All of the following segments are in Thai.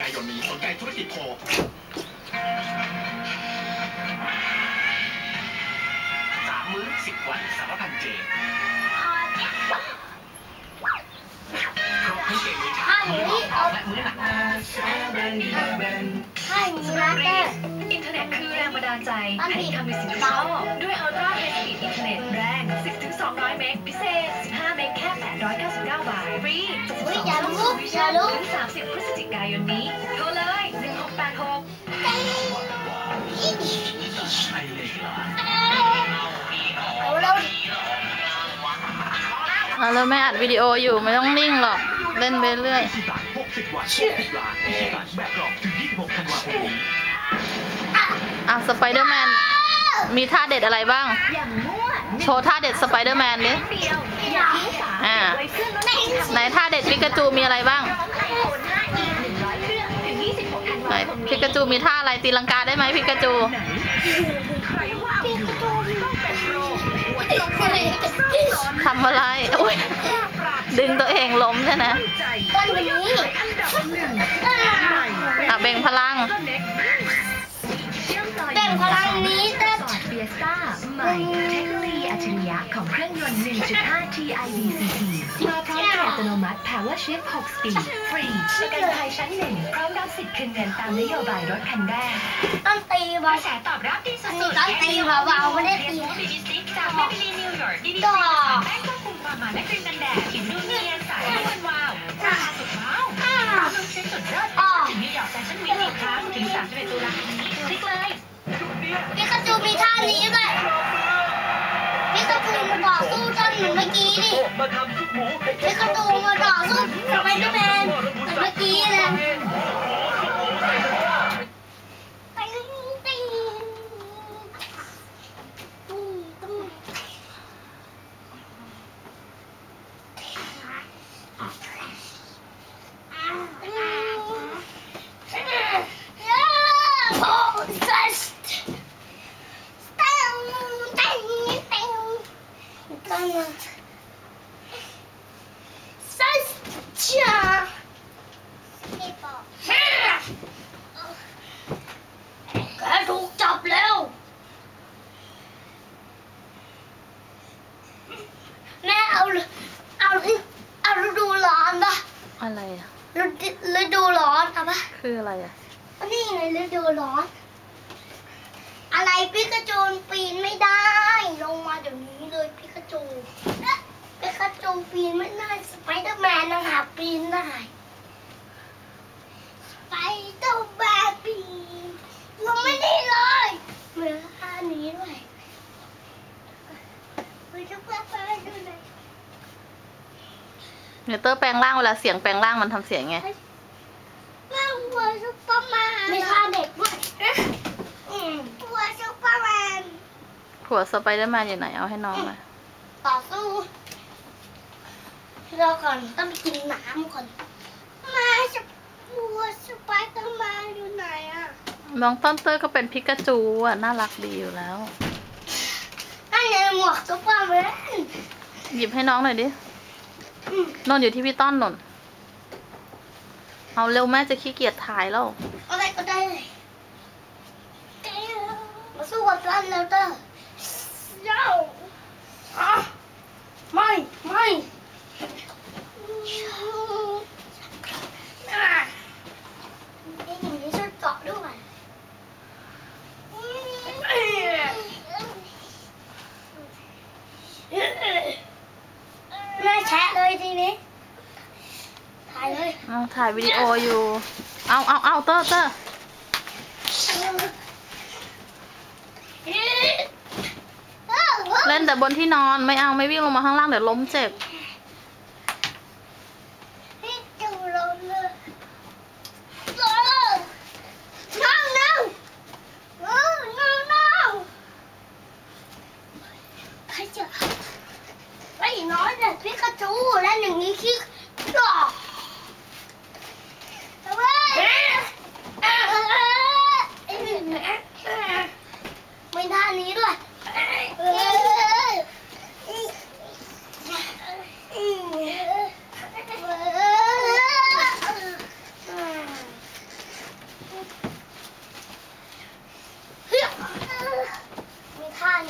กายนนี้สนใจธุรกิจโคสามมื้อสิบวันสารพันเจครบทั้งเกมมื้อเช้ามื้อบ่ายและมื้อหลังใช่มีนะเต้อินเทอร์เน็ตคือแรงบันดาลใจให้ทำในสิ่งที่ชอบด้วยอัลตร้าไฮสปีดอินเทอร์เน็ต 199 บาทฟรีเฮ้ยอย่าลุกอย่าลุก ถึง30พฤศจิกายนนี้โทรเลย1686เอาแล้ว เอาแม่อัดวิดีโออยู่ไม่ต้องนิ่งหรอก เล่นไปเรื่อยอะสไปเดอร์แมน มีท่าเด็ดอะไรบ้าง อย่างว โชว์ท่าเด็ดสไปเดอร์แมนดิเดียวอย่าทิ้งฝาอ่าไว้เพื่อนลดที่ทำไหนท่าเด็ดปิกาจูมีอะไรบ้างไอโฟน5อีก100เครื่องถึง26ธันไหนวาคมนี้ปิกาจูมีท่าอะไรตีลังกาได้ไหมปิกาจูทำอะไรอุ้ยดึงตัวเองล้มใช่ไหมต้นนี้อะเบ่งพลัง เบ่งพลังนี้ สต้าใหม่เทคโนโลยีอัจฉริยะของเครื่องยนต์ 1.5 TIDCT มาพร้อมกับอัตโนมัติ Power Shift 6 Speed ฟรีประกันภัยชั้นหนึ่งพร้อมรับสิทธิ์คืนเงินตามนโยบายรถคันแรกต้นตีกบอระลแสตอบรับดีสุดอันนี้ต้องตีเบาๆไม่ได้ตีจากเบบิลีนิวยอร์กดีดีต่อแป้งควบคุมความมันและครีมกันแดดผิวดูเนีย หนูมาต่อสู้ต้นเหมือนเมื่อกี้ดิมาทำซุปหมูพี่กระตูมาต่อสู้สไปเดอร์แมนเหมือนเมื่อกี้เลยติ๊งติ๊งตุ้มตุ้ม Oh, zest. Stem, ding, ding. Dan, zest, tja. Kijk, ถูกจับแล้ว แม่เอาเอาเอาฤดูร้อนปะอะไรอะฤดูฤดูร้อนเอาปะคืออะไรอะอันนี่ไงฤดูร้อน อะไรพิกาจูนปีนไม่ได้ ลงมาเดี๋ยวนี้เลยพิกาจูพิกาจูปีนไม่ได้สไปเดอร์แมนนะคะปีนได้สไปเดอร์แมนปีนลงไม่ได้เลยเหมือนท่านี้ด้วยไปทุกคนไปดูหน่อย เนเตอร์แปลงร่างเวลาเสียงแปลงร่างมันทำเสียงไงแม่วัวซุปเปอร์แมนมีท่าเด็กด้วยอืมวัวซุปเปอร์แมนผัวสไปเดอร์แมนอยู่ไหนเอาให้น้องมาต่อสู้รอก่อนต้องไปกินน้ำก่อนมาจะวัวสไปเดอร์แมนอยู่ไหนอะน้องต้นเตอร์ก็เป็นพิกาจูอะน่ารักดีอยู่แล้วนั่นไงหมวกซุปเปอร์แมนหยิบให้น้องหน่อยดิอืม นนอยู่ที่พี่ต้นนนเอาเร็วแม่จะขี้เกียจถ่ายแล้วอะไรก็ได้เลยมาสู้กับรันแล้วเด้อเจ้าอะไม่ ไม่อะไอ้หนูนี่ช่วยเกาะด้วย แม่แชะเลยทีนี้ ถ่ายเลย เอา ถ่ายวิดีโออยู่ เอาเอาเอาเตอร์เตอร์เล่นแต่บนที่นอนไม่เอาไม่วิ่งลงมาข้างล่างเดี๋ยวล้มเจ็บ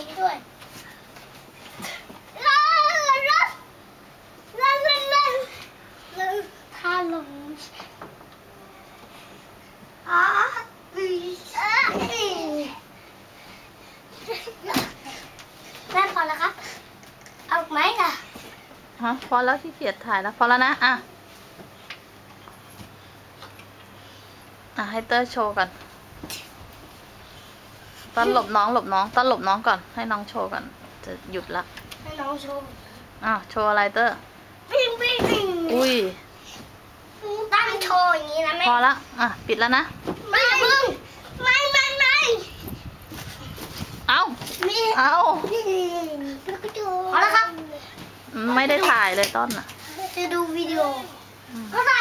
นี้ด้วยลาลาลาลาลาลาลาท่าลงอ๋ออืมแม่พอแล้วครับ เอาไหมล่ะฮะพอแล้วที่เกียดถ่ายแล้วพอแล้วนะ อะ อะให้เตอร์โชว์ก่อน ตอนหลบน้องหลบน้องตอนหลบน้องก่อน ให้น้องโชว์ก่อน จะหยุดละให้น้องโชว์อ้าวโชว์อะไรเตอร์ปิ้งปิ้งปิ้งอุ้ยตั้งโชว์อย่างนี้นะแม่พอละอะปิดแล้วนะไม่พึ่งไม่ไม่ไม่เอ้ามีเอ้าพอแล้วครับ ไม่ได้ถ่ายเลยต้นอะ จะดูวิดีโอก็ได้